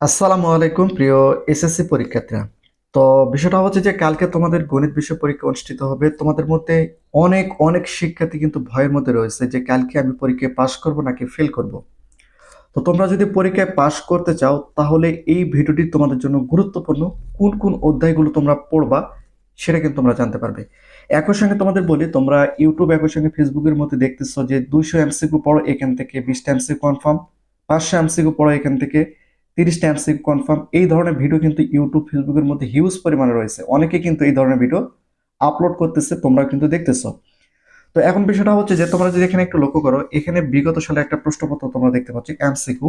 আসসালামু আলাইকুম, প্রিয় এসএসসি পরীক্ষার্থীরা। তো বিষয়টা হচ্ছে যে, কালকে তোমাদের গণিত বিষয় পরীক্ষা অনুষ্ঠিত হবে। তোমাদের মধ্যে অনেক অনেক শিক্ষার্থী কিন্তু ভয়ের মধ্যে রয়েছে যে, কালকে আমি পরীক্ষায় পাশ করব নাকি ফেল করব। তো তোমরা যদি পরীক্ষায় পাশ করতে চাও, তাহলে এই ভিডিওটি তোমাদের জন্য গুরুত্বপূর্ণ। কোন কোন অধ্যায়গুলো তোমরা পড়বা, সেটা কিন্তু তোমরা জানতে পারবে। একই সঙ্গে তোমাদের বলি, তোমরা ইউটিউব একই সঙ্গে ফেসবুকের মধ্যে দেখতেছো যে, দুইশো এমসিকিউ পড়ো এখান থেকে, বিশটা এমসিকিউ কনফার্ম পাঁচশো এমসিকিউ পড়ো এখান থেকে। তিরিশটা এমসিকিউ কনফার্ম এই ধরনের ভিডিও কিন্তু ইউটিউব ফেসবুকের মধ্যে হিউজ পরিমাণে রয়েছে। অনেকে কিন্তু এই ধরনের ভিডিও আপলোড করতেছে তোমরা কিন্তু দেখতেছো। তো এখন বিষয়টা হচ্ছে যে, তোমরা যদি এখানে একটু লক্ষ্য করো, এখানে বিগত সালে একটা প্রশ্নপত্র তোমরা দেখতে পাচ্ছ এমসিকিউ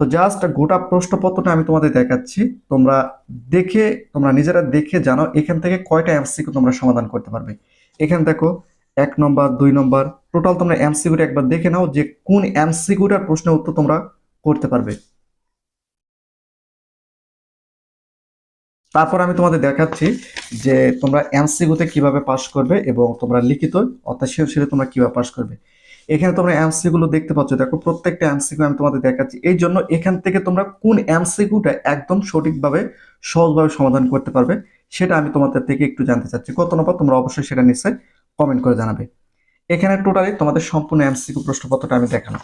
তো জাস্ট গোটা প্রশ্নপত্রটা আমি তোমাদের দেখাচ্ছি। তোমরা দেখে, তোমরা নিজেরা দেখে জানো এখান থেকে কয়টা এমসিকিউ তোমরা সমাধান করতে পারবে। এখানে দেখো, এক নম্বর, দুই নম্বর টোটাল তোমরা এমসিকিউটা একবার দেখে নাও যে কোন এমসিকিউটার প্রশ্নের উত্তর তোমরা করতে পারবে। তারপর আমি তোমাদের দেখাচ্ছি যে তোমরা এমসিকিউতে কীভাবে পাস করবে এবং তোমরা লিখিত অর্থাৎ সৃজনশীলে তোমরা কীভাবে পাস করবে। এখানে তোমরা এমসি গুলো দেখতে পাচ্ছ। দেখো, প্রত্যেকটা এমসিকিউ আমি তোমাদের দেখাচ্ছি। এই জন্য এখান থেকে তোমরা কোন এমসিকিউটা একদম সঠিকভাবে, সহজভাবে সমাধান করতে পারবে, সেটা আমি তোমাদের থেকে একটু জানতে চাচ্ছি। কত নম্বর? তোমরা অবশ্যই সেটা নিশ্চয়ই কমেন্ট করে জানাবে। এখানে টোটালি তোমাদের সম্পূর্ণ এমসিকিউ প্রশ্নপত্রটা আমি দেখালাম।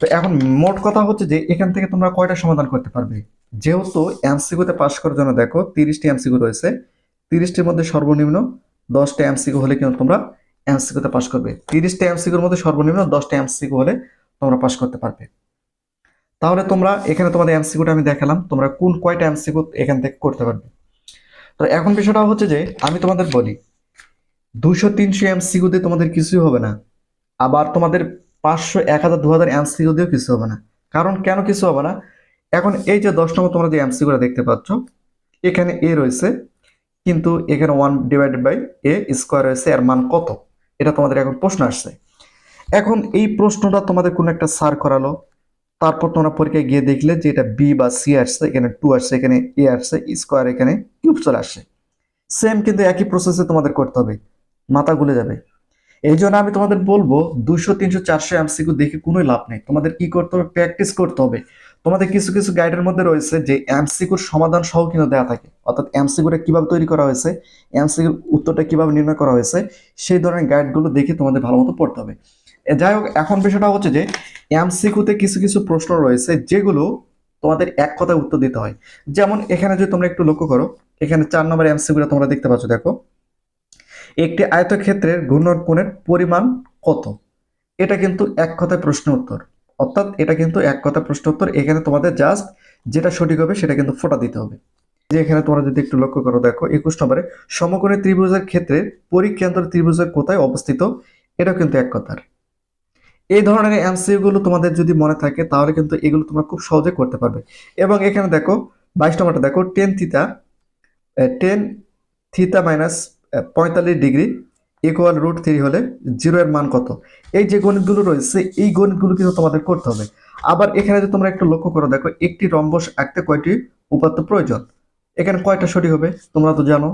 তো এখন মোট কথা হচ্ছে যে এখান থেকে তোমরা কয়টা সমাধান করতে পারবে? যেহেতু এমসিকিউতে পাস করার জন্য দেখো তিরিশটি এমসিকিউ রয়েছে তিরিশটির মধ্যে সর্বনিম্ন দশটা এমসিকিউ হলে কিন্তু তোমরা এমসিকিউতে পাস করবে তিরিশটা এমসিকিউর মধ্যে সর্বনিম্ন দশটা এমসিকিউ হলে তোমরা পাস করতে পারবে তাহলে তোমরা এখানে তোমাদের এমসিকিউটা আমি দেখালাম তোমরা কোন কয়টা এমসিকিউ এখান থেকে করতে পারবে তো এখন বিষয়টা হচ্ছে যে আমি তোমাদের বলি দুশো তিনশো এমসিকিউ দিয়ে তোমাদের কিছুই হবে না আবার তোমাদের পাঁচশো এক হাজার দু হাজার এমসিকিউ দিয়েও কিছু হবে না কারণ কেন কিছু হবে না এখন এই যে দশ নম্বর তোমরা যে এমসিকিউটা দেখতে পাচ্ছ, এখানে এ রয়েছে, কিন্তু এখানে one divided by a square রয়েছে, এর মান কত? এটা তোমাদের এখন প্রশ্ন আসছে। এখন এই প্রশ্নটা তোমাদের কোনো একটা সার করালো, তারপর তোমরা পরীক্ষায় গিয়ে দেখলে যে এটা বি বা সি আসছে, এখানে টু আসছে, এখানে এ আসছে স্কোয়ার এখানে কিউব চলে আসছে। সেম কিন্তু একই প্রসেসে তোমাদের করতে হবে, মাথা গুলে যাবে। এই জন্য আমি তোমাদের বলব দুশো তিনশো, চারশো এমসিকিউ দেখে কোনো লাভ নেই। তোমাদের কি করতে হবে? প্র্যাকটিস করতে হবে। তোমাদের কিছু কিছু গাইডের মধ্যে রয়েছে যে এমসিকিউর সমাধান সহ কিন্তু দেওয়া থাকে। অর্থাৎ এমসিকিউটা কীভাবে তৈরি করা হয়েছে এমসিকিউর উত্তরটা কীভাবে নির্ণয় করা হয়েছে, সেই ধরনের গাইডগুলো দেখে তোমাদের ভালো মতো পড়তে হবে। যাই হোক, এখন বিষয়টা হচ্ছে যে এমসিকিউতে কিছু কিছু প্রশ্ন রয়েছে যেগুলো তোমাদের এক কথায় উত্তর দিতে হয়। যেমন এখানে যদি তোমরা একটু লক্ষ্য করো, এখানে চার নম্বর এমসিকিউটা তোমরা দেখতে পাচ্ছ, দেখো। একটি আয়তক্ষেত্রের ঘূর্ণন পরিমাণ কত? এটা কিন্তু এক কথায় প্রশ্ন উত্তর। অর্থাৎ এটা কিন্তু এক কথা প্রশ্ন উত্তর। এখানে তোমাদের জাস্ট যেটা সঠিক হবে সেটা কিন্তু ফোটা দিতে হবে। যে এখানে তোমরা যদি একটু লক্ষ্য করো, দেখো একুশ নম্বরে, সমকোণী ত্রিভুজের ক্ষেত্রে পরিকেন্দ্র ত্রিভুজের কোথায় অবস্থিত? এটাও কিন্তু এক কথার। এই ধরনের এমসিইউ গুলো তোমাদের যদি মনে থাকে, তাহলে কিন্তু এগুলো তোমরা খুব সহজে করতে পারবে। এবং এখানে দেখো, বাইশ নম্বরটা দেখো ten theta ten theta minus পঁয়তাল্লিশ ডিগ্রি ইকুয়াল রুট থ্রি হলে জিরো এর মান কত? এই যে গণিতগুলো রয়েছে, এই গণিতগুলো কিন্তু তোমাদের করতে হবে। আবার এখানে যদি তোমরা একটু লক্ষ্য করো, দেখো একটি রম্বস আঁকতে কয়টি উপাত্ত প্রয়োজন? এখানে কয়টা সঠিক হবে তোমরা তো জানো।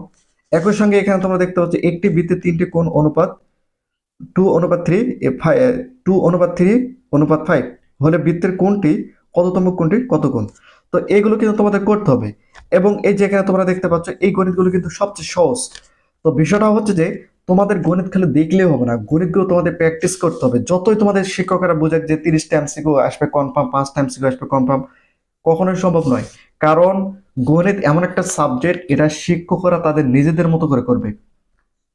একই সঙ্গে এখানে তোমরা দেখতে পাচ্ছ একটি বৃত্তে তিনটি কোন অনুপাত টু অনুপাত থ্রি টু অনুপাত থ্রি অনুপাত ফাইভ হলে বৃত্তের কোনটি কততম কোনটি কত কোণ? তো এইগুলো কিন্তু তোমাদের করতে হবে। এবং এই যে এখানে তোমরা দেখতে পাচ্ছ, এই গণিতগুলো কিন্তু সবচেয়ে সহজ। তো বিষয়টা হচ্ছে যে, তোমাদের গণিত খালি দেখলেও হবে না। গণিতগুলো তোমাদের প্র্যাকটিস করতে হবে। যতই তোমাদের শিক্ষকেরা বোঝাক যে তিরিশটা এমসিকিউ আসবে কনফার্ম পাঁচ টাইম এমসিকিউ আসবে কনফার্ম কখনোই সম্ভব নয়। কারণ গণিত এমন একটা সাবজেক্ট এটা শিক্ষকরা তাদের নিজেদের মতো করে করবে।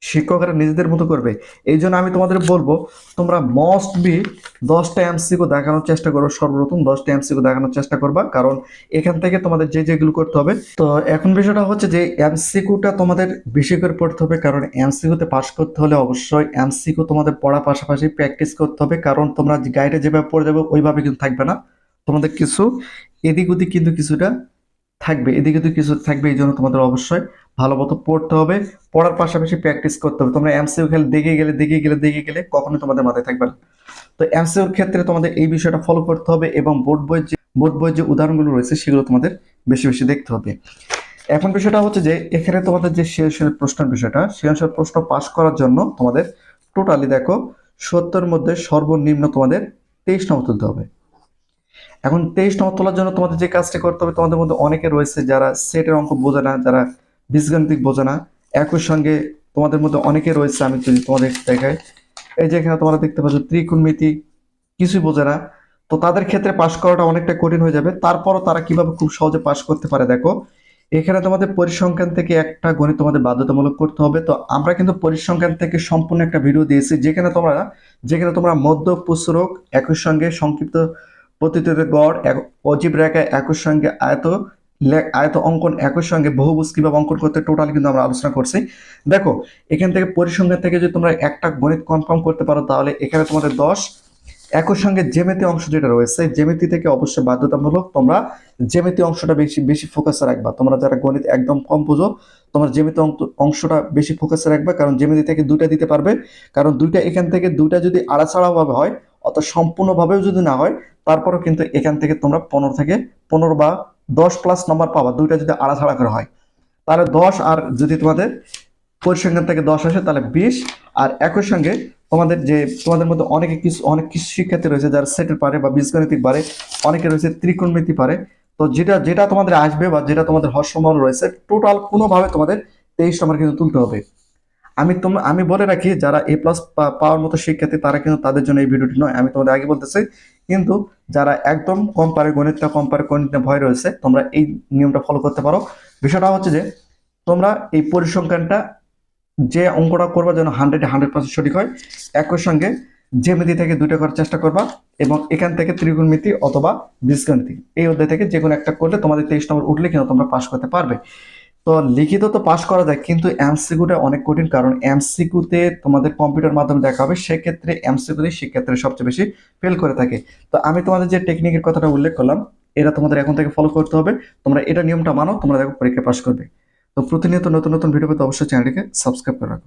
শিক্ষকরা নিজেদের মতো করবে। এই জন্য আমি তোমাদের বলব, তোমরা মস্ট বি দশটা এমসিকিউ দেখানোর চেষ্টা করো, সর্বপ্রথম দশটা এমসিকিউ দেখানোর চেষ্টা করবা, কারণ এখান থেকে তোমাদের যে যেগুলো করতে হবে। তো এখন বিষয়টা হচ্ছে যে এমসিকিউটা তোমাদের বেশি করে পড়তে হবে, কারণ এমসিকিউতে পাস করতে হলে অবশ্যই এমসিকিউ তোমাদের পড়ার পাশাপাশি প্র্যাকটিস করতে হবে, কারণ তোমরা গাইডে যেভাবে পড়ে যাবে, ওইভাবে কিন্তু থাকবে না। তোমাদের কিছু এদিক ওদিক কিন্তু কিছুটা থাকবে। এদিকে তো কিছু থাকবে, এই জন্য তোমাদের অবশ্যই ভালো মতো পড়তে হবে। পড়ার পাশাপাশি প্র্যাকটিস করতে হবে। তোমরা এমসিউ খেলে, দেখে গেলে দেখে গেলে দেখে গেলে কখনোই তোমাদের মাথায় থাকবে না। তো এমসিউর ক্ষেত্রে তোমাদের এই বিষয়টা ফলো করতে হবে এবং বোর্ড বইয়ের যে বোর্ড বইয়ের যে উদাহরণগুলো রয়েছে সেগুলো তোমাদের বেশি বেশি দেখতে হবে। এখন বিষয়টা হচ্ছে যে, এখানে তোমাদের যে সৃজনশীল প্রশ্নের বিষয়টা, সৃজনশীল প্রশ্ন পাস করার জন্য তোমাদের টোটালি দেখো সত্তর মধ্যে সর্বনিম্ন তোমাদের তেইশ নম্বর তুলতে হবে। এখন তেইশ নম্বর তোলার জন্য তোমাদের যে কাজটি করতে হবে, তোমাদের মধ্যে অনেকে রয়েছে যারা সেটের অঙ্ক বোঝে না, যারা বীজগাণিতিক বোঝে না। একই সঙ্গে তোমাদের মধ্যে অনেকে রয়েছে, আমি যদি তোমাদের দেখাই। এই যে এখানে তোমরা দেখতে পাচ্ছ, ত্রিকোণমিতি কিছুই বোঝে না। তো তাদের ক্ষেত্রে পাশ করাটা অনেকটা কঠিন হয়ে যাবে। তারপরও তারা কীভাবে খুব সহজে পাশ করতে পারে, দেখো। এখানে তোমাদের পরিসংখ্যান থেকে একটা গণিত তোমাদের বাধ্যতামূলক করতে হবে। তো আমরা কিন্তু পরিসংখ্যান থেকে সম্পূর্ণ একটা ভিডিও দিয়েছি, যেখানে তোমরা যেখানে তোমরা মধ্য পুস্তক একই সঙ্গে সংক্ষিপ্ত প্রতিটিতে গড় অজীব রেখা একই সঙ্গে আয়ত আয়ত অঙ্কন একই সঙ্গে বহুভুজ কীভাবে অঙ্কন করতে টোটাল কিন্তু আমরা আলোচনা করছি। দেখো, এখান থেকে পরিসংখ্যান থেকে যদি তোমরা একটা গণিত কনফার্ম করতে পারো তাহলে এখানে তোমাদের দশ। একই সঙ্গে জ্যামিতি অংশ যেটা রয়েছে, জ্যামিতি থেকে অবশ্যই বাধ্যতামূলক তোমরা জ্যামিতি অংশটা বেশি বেশি ফোকাসে রাখবা। তোমরা যারা গণিত একদম কম বুঝো, তোমরা অঙ্ক- অংশটা বেশি ফোকাসে রাখবা, কারণ জ্যামিতি থেকে দুইটা দিতে পারবে। কারণ দুইটা এখান থেকে দুইটা যদি আড়াছাড়াভাবে হয় অত সম্পূর্ণভাবেও যদি না হয়, তারপরও কিন্তু এখান থেকে তোমরা পনেরো থেকে পনেরো বা দশ প্লাস নাম্বার পাবা। দুইটা যদি আড়াছাড়া করে হয়। তাহলে দশ আর যদি তোমাদের পরিসংখ্যান থেকে দশ আসে, তাহলে বিশ। আর একই সঙ্গে তোমাদের যে, তোমাদের মধ্যে অনেকে কিছু অনেক কিছু শিক্ষার্থী রয়েছে যারা সেটের পারে বা বীজগণিতিক পারে, অনেকে রয়েছে ত্রিকোণমিতি পারে। তো যেটা যেটা তোমাদের আসবে বা যেটা তোমাদের হওয়ার রয়েছে টোটাল কোনোভাবে তোমাদের তেইশ নম্বর কিন্তু তুলতে হবে। আমি তোম, আমি বলে রাখি, যারা এ প্লাস পাওয়ার মতো শিক্ষার্থী, তারা কিন্তু তাদের জন্য এই ভিডিওটি নয়। আমি তোমাদের আগে বলতেছি, কিন্তু যারা একদম কম পারে গণিতটা কম পারে গণিত ভয় রয়েছে, তোমরা এই নিয়মটা ফলো করতে পারো। বিষয়টা হচ্ছে যে, তোমরা এই পরিসংখ্যানটা যে অঙ্কটা করবা যেন হান্ড্রেড হান্ড্রেড পার্সেন্ট সঠিক হয়, একই সঙ্গে জ্যামিতি থেকে দুইটা করার চেষ্টা করবা এবং এখান থেকে ত্রিকোণমিতি অথবা বীজগণিতি। এই অধ্যায় থেকে যে কোনো একটা করলে তোমাদের তেইশ নম্বর উঠলে কিন্তু তোমরা পাশ করতে পারবে। তো লিখিত তো পাশ করা যায়, কিন্তু এমসিকিউটা অনেক কঠিন কারণ এমসিকিউতে তোমাদের কম্পিউটার মাধ্যমে দেখা হবে, সেক্ষেত্রে এমসিকিউতে শিক্ষার্থীরা সবচেয়ে বেশি ফেল করে থাকে। তো আমি তোমাদের যে টেকনিকের কথাটা উল্লেখ করলাম, এটা তোমাদের এখন থেকে ফলো করতে হবে, তোমরা এটা নিয়মটা মানো, তোমরা দেখো পরীক্ষা পাশ করবে। তো প্রতিনিয়ত নতুন নতুন ভিডিও পেতে অবশ্যই চ্যানেলটিকে সাবস্ক্রাইব করে রাখো।